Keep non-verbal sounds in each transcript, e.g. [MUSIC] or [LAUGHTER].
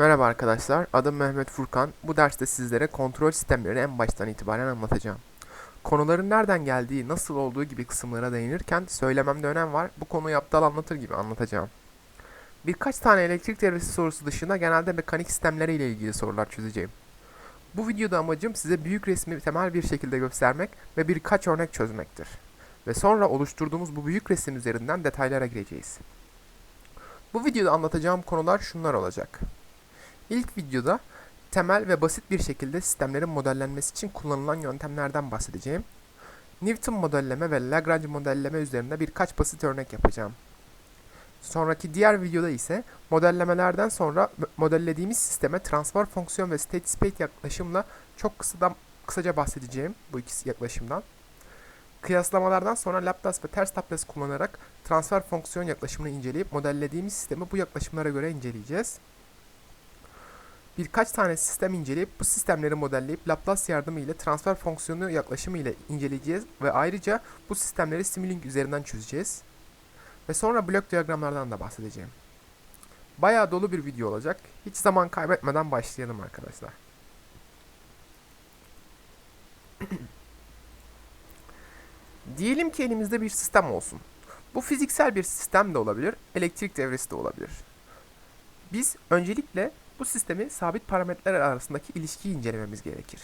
Merhaba arkadaşlar, adım Mehmet Furkan. Bu derste sizlere kontrol sistemlerini en baştan itibaren anlatacağım. Konuların nereden geldiği, nasıl olduğu gibi kısımlara değinirken söylememde önem var. Bu konuyu aptal anlatır gibi anlatacağım. Birkaç tane elektrik devresi sorusu dışında genelde mekanik sistemleri ile ilgili sorular çözeceğim. Bu videoda amacım size büyük resmi temel bir şekilde göstermek ve birkaç örnek çözmektir. Ve sonra oluşturduğumuz bu büyük resim üzerinden detaylara gireceğiz. Bu videoda anlatacağım konular şunlar olacak. İlk videoda temel ve basit bir şekilde sistemlerin modellenmesi için kullanılan yöntemlerden bahsedeceğim. Newton modelleme ve Lagrange modelleme üzerinde birkaç basit örnek yapacağım. Sonraki diğer videoda ise modellemelerden sonra modellediğimiz sisteme transfer fonksiyon ve state space yaklaşımla çok kısadan, kısaca bahsedeceğim bu ikisi yaklaşımdan. Kıyaslamalardan sonra Laplace ve ters Laplace kullanarak transfer fonksiyon yaklaşımını inceleyip modellediğimiz sistemi bu yaklaşımlara göre inceleyeceğiz birkaç tane sistem inceleyip bu sistemleri modelleyip Laplace yardımı ile transfer fonksiyonu yaklaşımı ile inceleyeceğiz ve ayrıca bu sistemleri Simulink üzerinden çözeceğiz. Ve sonra blok diyagramlardan da bahsedeceğim. Bayağı dolu bir video olacak. Hiç zaman kaybetmeden başlayalım arkadaşlar. [CLEARS THROAT] Diyelim ki elimizde bir sistem olsun. Bu fiziksel bir sistem de olabilir, elektrik devresi de olabilir. Biz öncelikle bu sistemi sabit parametreler arasındaki ilişkiyi incelememiz gerekir.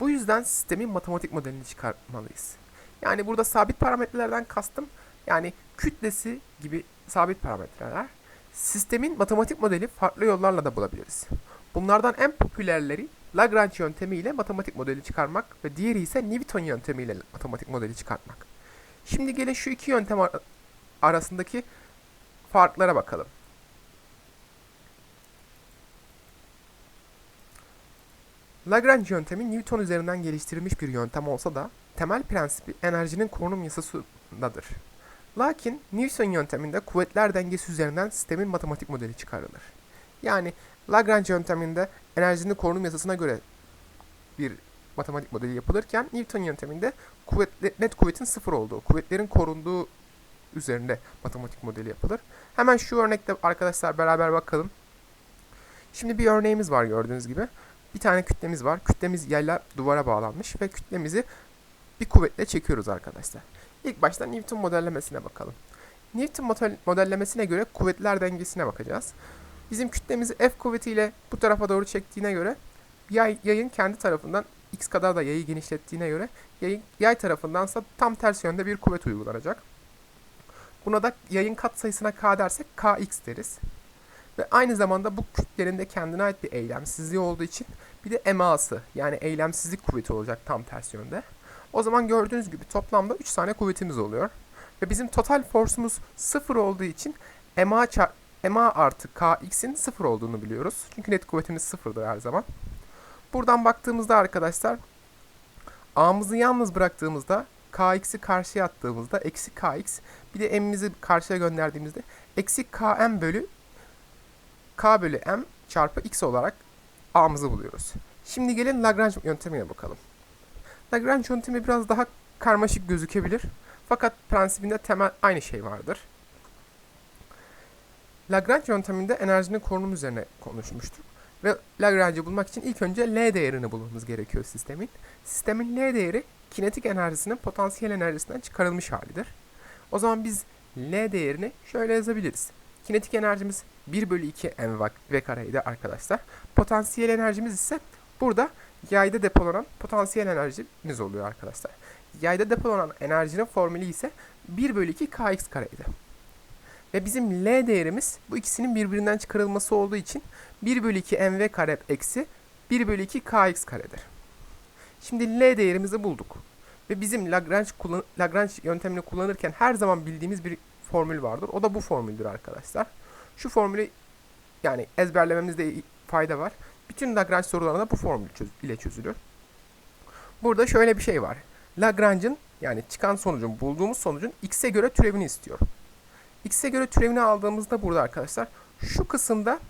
Bu yüzden sistemin matematik modelini çıkartmalıyız. Yani burada sabit parametrelerden kastım yani kütlesi gibi sabit parametreler. Sistemin matematik modeli farklı yollarla da bulabiliriz. Bunlardan en popülerleri Lagrange yöntemiyle matematik modeli çıkarmak ve diğeri ise Newton yöntemiyle matematik modeli çıkartmak. Şimdi gelin şu iki yöntem ar- arasındaki farklara bakalım. Lagrange yöntemi Newton üzerinden geliştirilmiş bir yöntem olsa da temel prensibi enerjinin korunum yasasındadır. Lakin Newton yönteminde kuvvetler dengesi üzerinden sistemin matematik modeli çıkarılır. Yani Lagrange yönteminde enerjinin korunum yasasına göre bir matematik modeli yapılırken Newton yönteminde kuvvetle, net kuvvetin sıfır olduğu, kuvvetlerin korunduğu üzerinde matematik modeli yapılır. Hemen şu örnekte arkadaşlar beraber bakalım. Şimdi bir örneğimiz var gördüğünüz gibi bir tane kütlemiz var. Kütlemiz yayla duvara bağlanmış ve kütlemizi bir kuvvetle çekiyoruz arkadaşlar. İlk başta Newton modellemesine bakalım. Newton model- modellemesine göre kuvvetler dengesine bakacağız. Bizim kütlemizi F kuvvetiyle bu tarafa doğru çektiğine göre yay, yayın kendi tarafından x kadar da yayı genişlettiğine göre yayın, yay tarafındansa tam ters yönde bir kuvvet uygulanacak. Buna da yayın katsayısına k dersek kx deriz. Ve aynı zamanda bu kütlenin de kendine ait bir eylemsizliği olduğu için bir de eması yani eylemsizlik kuvveti olacak tam ters yönde. O zaman gördüğünüz gibi toplamda 3 tane kuvvetimiz oluyor. Ve bizim total force'umuz 0 olduğu için ema, ema artı kx'in 0 olduğunu biliyoruz. Çünkü net kuvvetimiz 0'dır her zaman. Buradan baktığımızda arkadaşlar a'mızı yalnız bıraktığımızda kx'i karşıya attığımızda eksi kx bir de m'imizi karşıya gönderdiğimizde eksi km bölü k bölü m çarpı x olarak a'mızı buluyoruz. Şimdi gelin Lagrange yöntemine bakalım. Lagrange yöntemi biraz daha karmaşık gözükebilir. Fakat prensibinde temel aynı şey vardır. Lagrange yönteminde enerjinin korunumu üzerine konuşmuştuk. Ve Lagrange'ı bulmak için ilk önce L değerini bulmamız gerekiyor sistemin. Sistemin L değeri kinetik enerjisinin potansiyel enerjisinden çıkarılmış halidir. O zaman biz L değerini şöyle yazabiliriz. Kinetik enerjimiz 1 bölü 2 m v kareydi arkadaşlar. Potansiyel enerjimiz ise burada yayda depolanan potansiyel enerjimiz oluyor arkadaşlar. Yayda depolanan enerjinin formülü ise 1 bölü 2 kx kareydi. Ve bizim L değerimiz bu ikisinin birbirinden çıkarılması olduğu için 1 bölü 2 mv kare eksi 1 bölü 2 kx karedir. Şimdi L değerimizi bulduk. Ve bizim Lagrange, kullan- Lagrange yöntemini kullanırken her zaman bildiğimiz bir formül vardır. O da bu formüldür arkadaşlar. Şu formülü yani ezberlememizde fayda var. Bütün Lagrange sorularında bu formül çöz- ile çözülür. Burada şöyle bir şey var. Lagrange'ın yani çıkan sonucun, bulduğumuz sonucun x'e göre türevini istiyor. x'e göre türevini aldığımızda burada arkadaşlar şu kısımda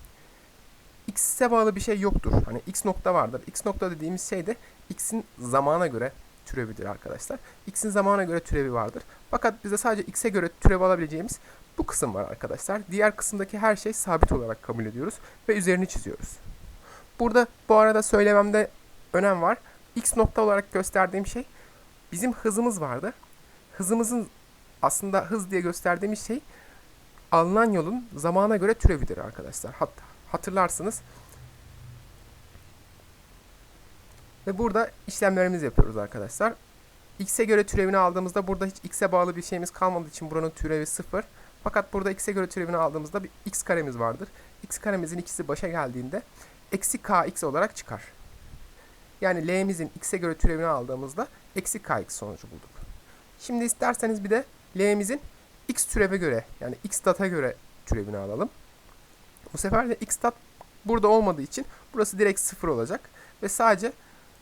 x'e bağlı bir şey yoktur. Hani x nokta vardır. x nokta dediğimiz şey de x'in zamana göre türevidir arkadaşlar. x'in zamana göre türevi vardır. Fakat bize sadece x'e göre türev alabileceğimiz bu kısım var arkadaşlar. Diğer kısımdaki her şey sabit olarak kabul ediyoruz ve üzerini çiziyoruz. Burada bu arada söylememde önem var. X nokta olarak gösterdiğim şey bizim hızımız vardı. Hızımızın aslında hız diye gösterdiğimiz şey alınan yolun zamana göre türevidir arkadaşlar. Hat hatırlarsınız. Ve burada işlemlerimizi yapıyoruz arkadaşlar. X'e göre türevini aldığımızda burada hiç X'e bağlı bir şeyimiz kalmadığı için buranın türevi 0. Fakat burada X'e göre türevini aldığımızda bir X karemiz vardır. X karemizin ikisi başa geldiğinde eksi KX olarak çıkar. Yani L'mizin X'e göre türevini aldığımızda eksi KX sonucu bulduk. Şimdi isterseniz bir de L'mizin X türeve göre yani X data göre türevini alalım. Bu sefer de X dat burada olmadığı için burası direkt 0 olacak. Ve sadece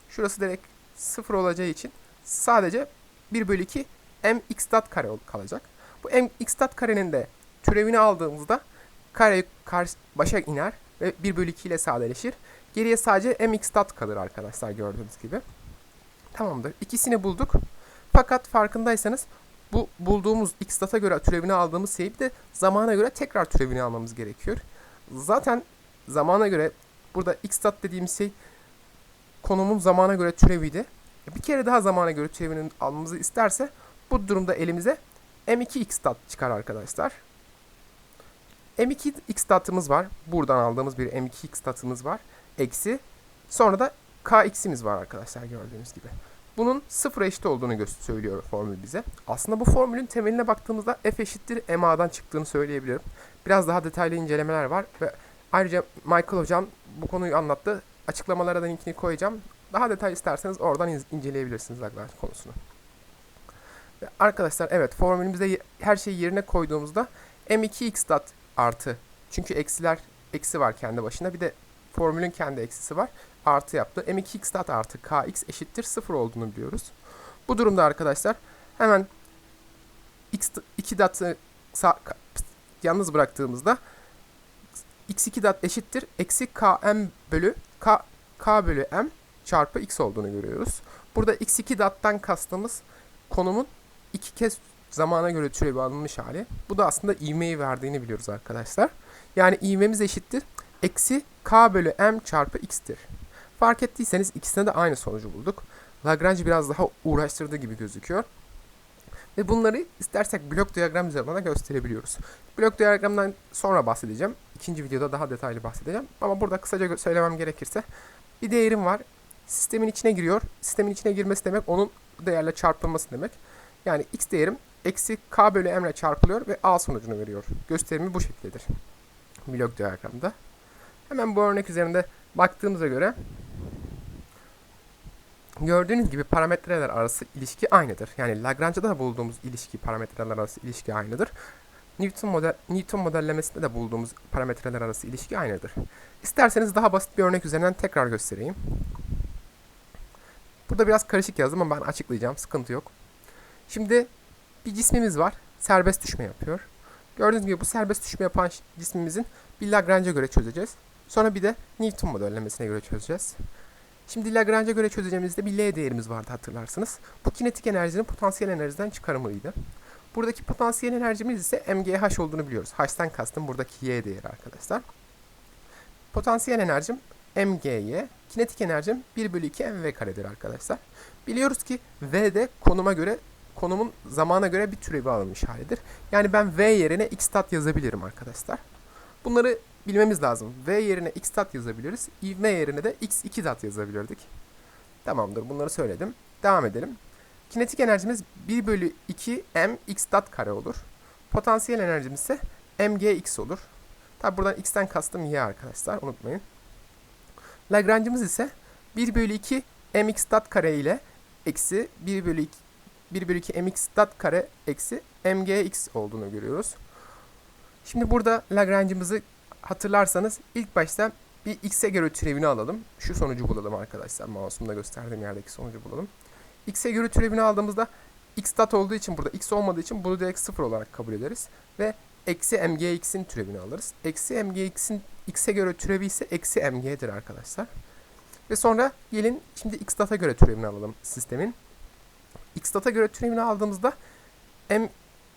şurası direkt 0 olacağı için sadece 1 bölü 2 mx dat kare kalacak. Bu mx dat karenin de türevini aldığımızda kare karşı başa iner ve 1 bölü 2 ile sadeleşir. Geriye sadece mx dat kalır arkadaşlar gördüğünüz gibi. Tamamdır. İkisini bulduk. Fakat farkındaysanız bu bulduğumuz x data göre türevini aldığımız şeyi de zamana göre tekrar türevini almamız gerekiyor. Zaten zamana göre burada x dat dediğimiz şey konumun zamana göre türeviydi. Bir kere daha zamana göre türevini almamızı isterse bu durumda elimize m2x dat çıkar arkadaşlar. m2x datımız var. Buradan aldığımız bir m2x datımız var. Eksi. Sonra da kx'imiz var arkadaşlar gördüğünüz gibi. Bunun sıfıra eşit olduğunu söylüyor formül bize. Aslında bu formülün temeline baktığımızda f eşittir ma'dan çıktığını söyleyebilirim. Biraz daha detaylı incelemeler var ve ayrıca Michael hocam bu konuyu anlattı. Açıklamalara da linkini koyacağım. Daha detay isterseniz oradan inceleyebilirsiniz Lagrange konusunu. Arkadaşlar evet formülümüzde her şeyi yerine koyduğumuzda m2x dat artı çünkü eksiler eksi var kendi başına bir de formülün kendi eksisi var artı yaptı. m2x dat artı kx eşittir 0 olduğunu biliyoruz. Bu durumda arkadaşlar hemen x2 datı yalnız bıraktığımızda x2 dat eşittir eksi km bölü k, k bölü m çarpı x olduğunu görüyoruz. Burada x2 dattan kastımız konumun iki kez zamana göre türevi alınmış hali. Bu da aslında ivmeyi verdiğini biliyoruz arkadaşlar. Yani ivmemiz eşittir. Eksi k bölü m çarpı x'tir. Fark ettiyseniz ikisine de aynı sonucu bulduk. Lagrange biraz daha uğraştırdığı gibi gözüküyor. Ve bunları istersek blok diyagram üzerinden de gösterebiliyoruz. Blok diyagramdan sonra bahsedeceğim. İkinci videoda daha detaylı bahsedeceğim. Ama burada kısaca söylemem gerekirse bir değerim var. Sistemin içine giriyor. Sistemin içine girmesi demek onun değerle çarpılması demek. Yani x değerim eksi k bölü m ile çarpılıyor ve a sonucunu veriyor. Gösterimi bu şekildedir. Blok diyagramda. Hemen bu örnek üzerinde baktığımıza göre gördüğünüz gibi parametreler arası ilişki aynıdır. Yani Lagrange'da da bulduğumuz ilişki parametreler arası ilişki aynıdır. Newton model Newton modellemesinde de bulduğumuz parametreler arası ilişki aynıdır. İsterseniz daha basit bir örnek üzerinden tekrar göstereyim. Burada biraz karışık yazdım ama ben açıklayacağım. Sıkıntı yok. Şimdi bir cismimiz var. Serbest düşme yapıyor. Gördüğünüz gibi bu serbest düşme yapan cismimizin bir Lagrange'a göre çözeceğiz. Sonra bir de Newton modellemesine göre çözeceğiz. Şimdi Lagrange'a göre çözeceğimizde bir L değerimiz vardı hatırlarsınız. Bu kinetik enerjinin potansiyel enerjiden çıkarımıydı. Buradaki potansiyel enerjimiz ise MGH olduğunu biliyoruz. H'ten kastım buradaki Y değeri arkadaşlar. Potansiyel enerjim MGY, kinetik enerjim 1 bölü 2 mv karedir arkadaşlar. Biliyoruz ki V de konuma göre konumun zamana göre bir türevi alınmış halidir. Yani ben V yerine x stat yazabilirim arkadaşlar. Bunları bilmemiz lazım. V yerine x stat yazabiliriz. ivme yerine de x2 dat yazabilirdik. Tamamdır bunları söyledim. Devam edelim. Kinetik enerjimiz 1 bölü 2 m x dat kare olur. Potansiyel enerjimiz ise mgx olur. Tabi buradan x'ten kastım y arkadaşlar unutmayın. Lagrange'ımız ise 1 bölü 2 mx dat kare ile eksi 1 bölü 2 1 bölü 2 mx dat kare eksi mgx olduğunu görüyoruz. Şimdi burada Lagrange'ımızı hatırlarsanız ilk başta bir x'e göre türevini alalım. Şu sonucu bulalım arkadaşlar. Mouse'umda gösterdiğim yerdeki sonucu bulalım. x'e göre türevini aldığımızda x dat olduğu için burada x olmadığı için bunu direkt sıfır olarak kabul ederiz. Ve eksi mgx'in türevini alırız. Eksi mgx'in x'e göre türevi ise eksi mg'dir arkadaşlar. Ve sonra gelin şimdi x data göre türevini alalım sistemin. X data göre türevini aldığımızda m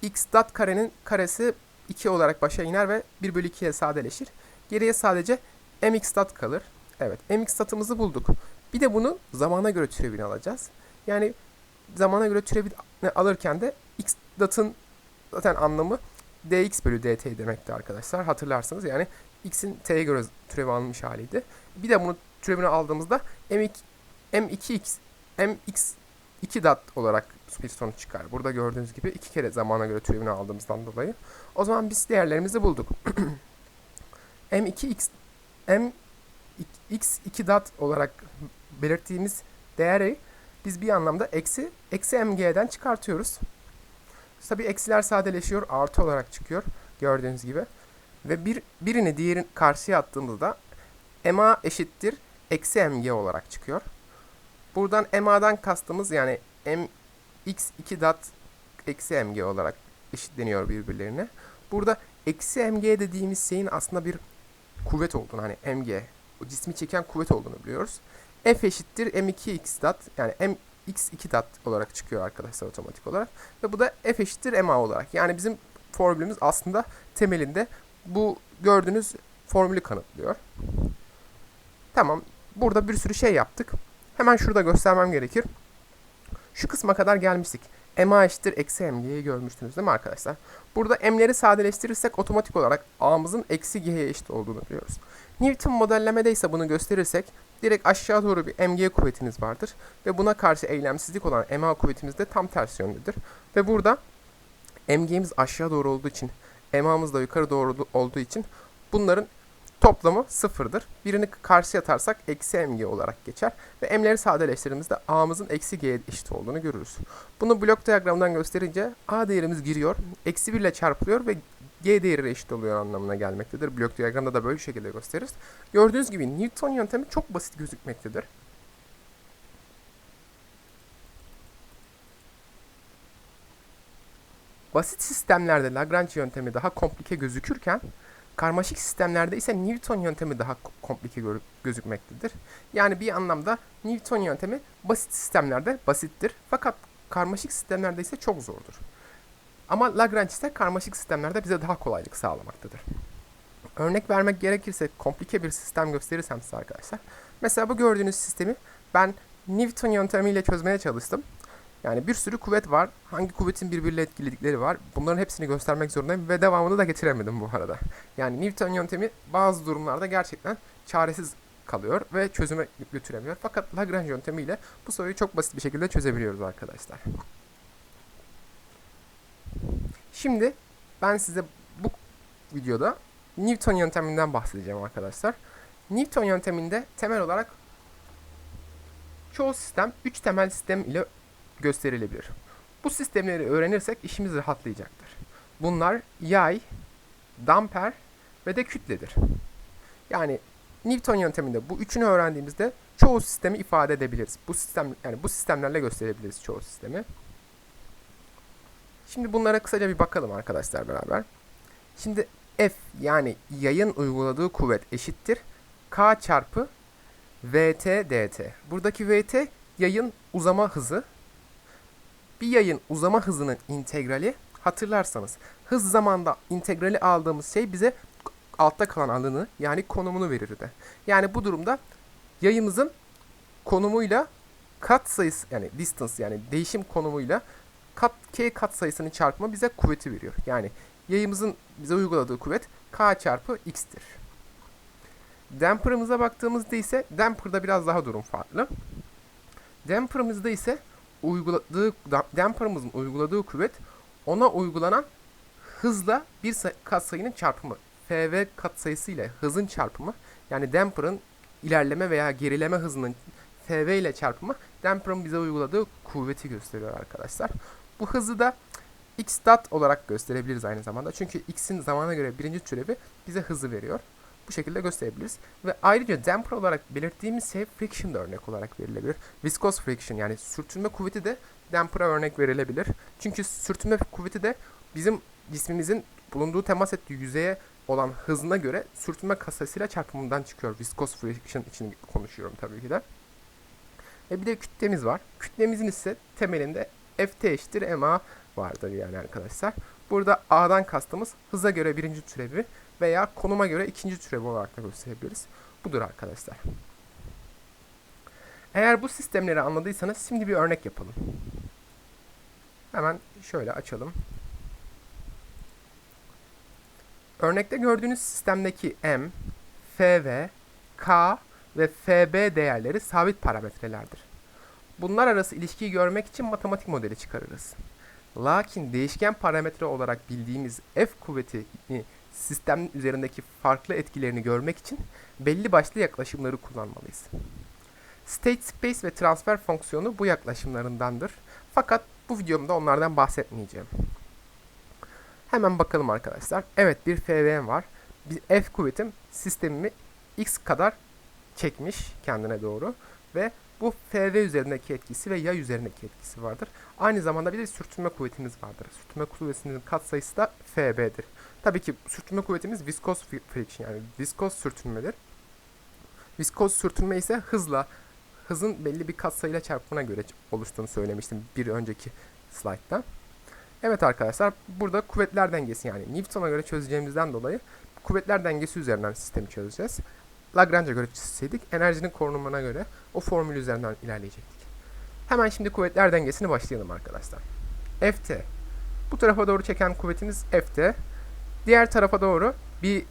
x dat karenin karesi 2 olarak başa iner ve 1 bölü 2'ye sadeleşir. Geriye sadece mx dat kalır. Evet mx datımızı bulduk. Bir de bunun zamana göre türevini alacağız. Yani zamana göre türevini alırken de x datın zaten anlamı dx bölü dt demekti arkadaşlar. Hatırlarsınız yani x'in t'ye göre türevi alınmış haliydi. Bir de bunu türevini aldığımızda m2, m2x mx 2 dat olarak bir sonuç çıkar. Burada gördüğünüz gibi iki kere zamana göre türevini aldığımızdan dolayı. O zaman biz değerlerimizi bulduk. [CLEARS THROAT] m2x m x 2 dat olarak belirttiğimiz değeri biz bir anlamda eksi eksi mg'den çıkartıyoruz. Tabii eksiler sadeleşiyor, artı olarak çıkıyor gördüğünüz gibi. Ve bir, birini diğerin karşıya attığımızda ma eşittir eksi mg olarak çıkıyor. Buradan ma'dan kastımız yani m x2 dat eksi mg olarak eşitleniyor birbirlerine. Burada eksi mg dediğimiz şeyin aslında bir kuvvet olduğunu hani mg o cismi çeken kuvvet olduğunu biliyoruz. F eşittir m2x dat yani m x2 dat olarak çıkıyor arkadaşlar otomatik olarak. Ve bu da F eşittir ma olarak. Yani bizim formülümüz aslında temelinde bu gördüğünüz formülü kanıtlıyor. Tamam. Burada bir sürü şey yaptık. Hemen şurada göstermem gerekir. Şu kısma kadar gelmiştik. ma eşittir eksi mg'yi görmüştünüz değil mi arkadaşlar? Burada m'leri sadeleştirirsek otomatik olarak a'mızın eksi g'ye eşit olduğunu biliyoruz. Newton modellemede ise bunu gösterirsek direkt aşağı doğru bir mg kuvvetiniz vardır. Ve buna karşı eylemsizlik olan ma kuvvetimiz de tam ters yöndedir. Ve burada mg'miz aşağı doğru olduğu için ma'mız da yukarı doğru olduğu için bunların toplamı sıfırdır. Birini karşıya atarsak eksi mg olarak geçer. Ve m'leri sadeleştirdiğimizde a'mızın eksi g'ye eşit olduğunu görürüz. Bunu blok diyagramdan gösterince a değerimiz giriyor. Eksi 1 ile çarpılıyor ve g değeri eşit oluyor anlamına gelmektedir. Blok diyagramda da böyle şekilde gösteririz. Gördüğünüz gibi Newton yöntemi çok basit gözükmektedir. Basit sistemlerde Lagrange yöntemi daha komplike gözükürken karmaşık sistemlerde ise Newton yöntemi daha komplike gözükmektedir. Yani bir anlamda Newton yöntemi basit sistemlerde basittir fakat karmaşık sistemlerde ise çok zordur. Ama Lagrange ise karmaşık sistemlerde bize daha kolaylık sağlamaktadır. Örnek vermek gerekirse komplike bir sistem gösterirsem size arkadaşlar. Mesela bu gördüğünüz sistemi ben Newton yöntemiyle çözmeye çalıştım. Yani bir sürü kuvvet var. Hangi kuvvetin birbiriyle etkiledikleri var. Bunların hepsini göstermek zorundayım ve devamını da getiremedim bu arada. Yani Newton yöntemi bazı durumlarda gerçekten çaresiz kalıyor ve çözüme götüremiyor. Fakat Lagrange yöntemiyle bu soruyu çok basit bir şekilde çözebiliyoruz arkadaşlar. Şimdi ben size bu videoda Newton yönteminden bahsedeceğim arkadaşlar. Newton yönteminde temel olarak çoğu sistem 3 temel sistem ile gösterilebilir. Bu sistemleri öğrenirsek işimiz rahatlayacaktır. Bunlar yay, damper ve de kütledir. Yani Newton yönteminde bu üçünü öğrendiğimizde çoğu sistemi ifade edebiliriz. Bu sistem yani bu sistemlerle gösterebiliriz çoğu sistemi. Şimdi bunlara kısaca bir bakalım arkadaşlar beraber. Şimdi F yani yayın uyguladığı kuvvet eşittir K çarpı VT dt. Buradaki VT yayın uzama hızı. Bir yayın uzama hızının integrali hatırlarsanız hız zamanda integrali aldığımız şey bize altta kalan alanı yani konumunu verirdi. Yani bu durumda yayımızın konumuyla kat sayısı yani distance yani değişim konumuyla kat k kat sayısının çarpımı bize kuvveti veriyor. Yani yayımızın bize uyguladığı kuvvet k çarpı x'tir. Damper'ımıza baktığımızda ise damper'da biraz daha durum farklı. Damper'ımızda ise uyguladığı damper'ımızın uyguladığı kuvvet ona uygulanan hızla bir katsayının çarpımı. FV katsayısı ile hızın çarpımı yani damper'ın ilerleme veya gerileme hızının FV ile çarpımı damper'ın bize uyguladığı kuvveti gösteriyor arkadaşlar. Bu hızı da x dot olarak gösterebiliriz aynı zamanda. Çünkü x'in zamana göre birinci türevi bize hızı veriyor. Bu şekilde gösterebiliriz. Ve ayrıca damper olarak belirttiğimiz şey friction da örnek olarak verilebilir. Viscous friction yani sürtünme kuvveti de damper'a örnek verilebilir. Çünkü sürtünme kuvveti de bizim cismimizin bulunduğu temas ettiği yüzeye olan hızına göre sürtünme kasasıyla çarpımından çıkıyor. Viscous friction için konuşuyorum tabii ki de. Ve bir de kütlemiz var. Kütlemizin ise temelinde Ft eşittir ma vardır yani arkadaşlar. Burada A'dan kastımız hıza göre birinci türevi veya konuma göre ikinci türevi olarak da gösterebiliriz. Budur arkadaşlar. Eğer bu sistemleri anladıysanız şimdi bir örnek yapalım. Hemen şöyle açalım. Örnekte gördüğünüz sistemdeki M, FV, K ve FB değerleri sabit parametrelerdir. Bunlar arası ilişkiyi görmek için matematik modeli çıkarırız. Lakin değişken parametre olarak bildiğimiz F kuvvetini sistemin üzerindeki farklı etkilerini görmek için belli başlı yaklaşımları kullanmalıyız. State space ve transfer fonksiyonu bu yaklaşımlarındandır. Fakat bu videomda onlardan bahsetmeyeceğim. Hemen bakalım arkadaşlar. Evet bir FVM var. Bir F kuvvetim sistemimi x kadar çekmiş kendine doğru ve bu FV üzerindeki etkisi ve yay üzerindeki etkisi vardır. Aynı zamanda bir de sürtünme kuvvetimiz vardır. Sürtünme kuvvetinin katsayısı da FB'dir. Tabii ki sürtünme kuvvetimiz viskos friction yani viskos sürtünmedir. Viskos sürtünme ise hızla hızın belli bir katsayıyla çarpımına göre oluştuğunu söylemiştim bir önceki slaytta. Evet arkadaşlar burada kuvvetler dengesi yani Newton'a göre çözeceğimizden dolayı kuvvetler dengesi üzerinden sistemi çözeceğiz. Lagrange'a göre çizseydik enerjinin korunumuna göre o formül üzerinden ilerleyecektik. Hemen şimdi kuvvetler dengesini başlayalım arkadaşlar. Ft. Bu tarafa doğru çeken kuvvetimiz Ft. Diğer tarafa doğru bir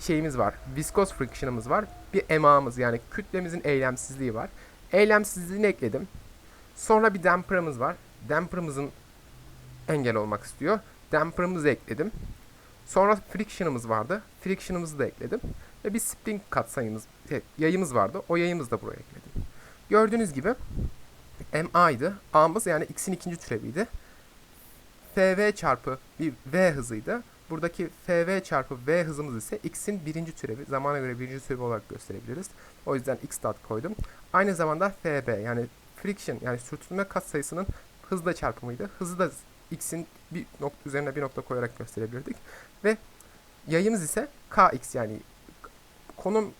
şeyimiz var. Viskos friction'ımız var. Bir emağımız yani kütlemizin eylemsizliği var. Eylemsizliğini ekledim. Sonra bir damper'ımız var. Damper'ımızın engel olmak istiyor. Damper'ımızı ekledim. Sonra friction'ımız vardı. Friction'ımızı da ekledim. Ve bir spring katsayımız, yayımız vardı. O yayımızı da buraya ekledim. Gördüğünüz gibi MA'ydı. A'mız yani x'in ikinci türeviydi. FV çarpı bir V hızıydı. Buradaki FV çarpı V hızımız ise x'in birinci türevi. Zamana göre birinci türevi olarak gösterebiliriz. O yüzden x dot koydum. Aynı zamanda FB yani friction yani sürtünme katsayısının hızla çarpımıydı. Hızı da x'in bir nokta üzerine bir nokta koyarak gösterebilirdik. Ve yayımız ise kx yani konum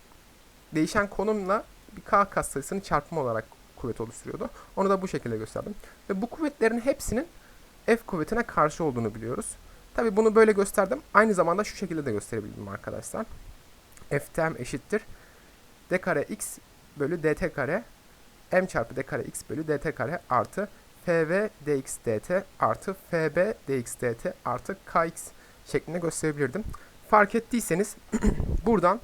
değişen konumla bir k katsayısının çarpımı olarak kuvvet oluşturuyordu. Onu da bu şekilde gösterdim. Ve bu kuvvetlerin hepsinin F kuvvetine karşı olduğunu biliyoruz. Tabi bunu böyle gösterdim. Aynı zamanda şu şekilde de gösterebildim arkadaşlar. F'tem eşittir. d kare x bölü dt kare m çarpı d kare x bölü dt kare artı fv dx dt artı fb dx dt artı kx şeklinde gösterebilirdim. Fark ettiyseniz [CLEARS THROAT] buradan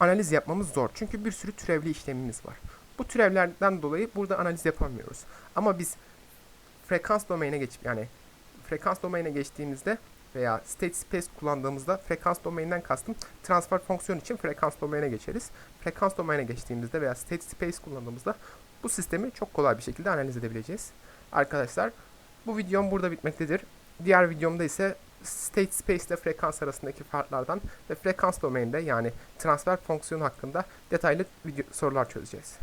analiz yapmamız zor. Çünkü bir sürü türevli işlemimiz var. Bu türevlerden dolayı burada analiz yapamıyoruz. Ama biz frekans domaine geçip yani frekans domaine geçtiğimizde veya state space kullandığımızda frekans domainden kastım transfer fonksiyon için frekans domaine geçeriz. Frekans domaine geçtiğimizde veya state space kullandığımızda bu sistemi çok kolay bir şekilde analiz edebileceğiz. Arkadaşlar bu videom burada bitmektedir. Diğer videomda ise state space ile frekans arasındaki farklardan ve frekans domaininde yani transfer fonksiyonu hakkında detaylı video sorular çözeceğiz.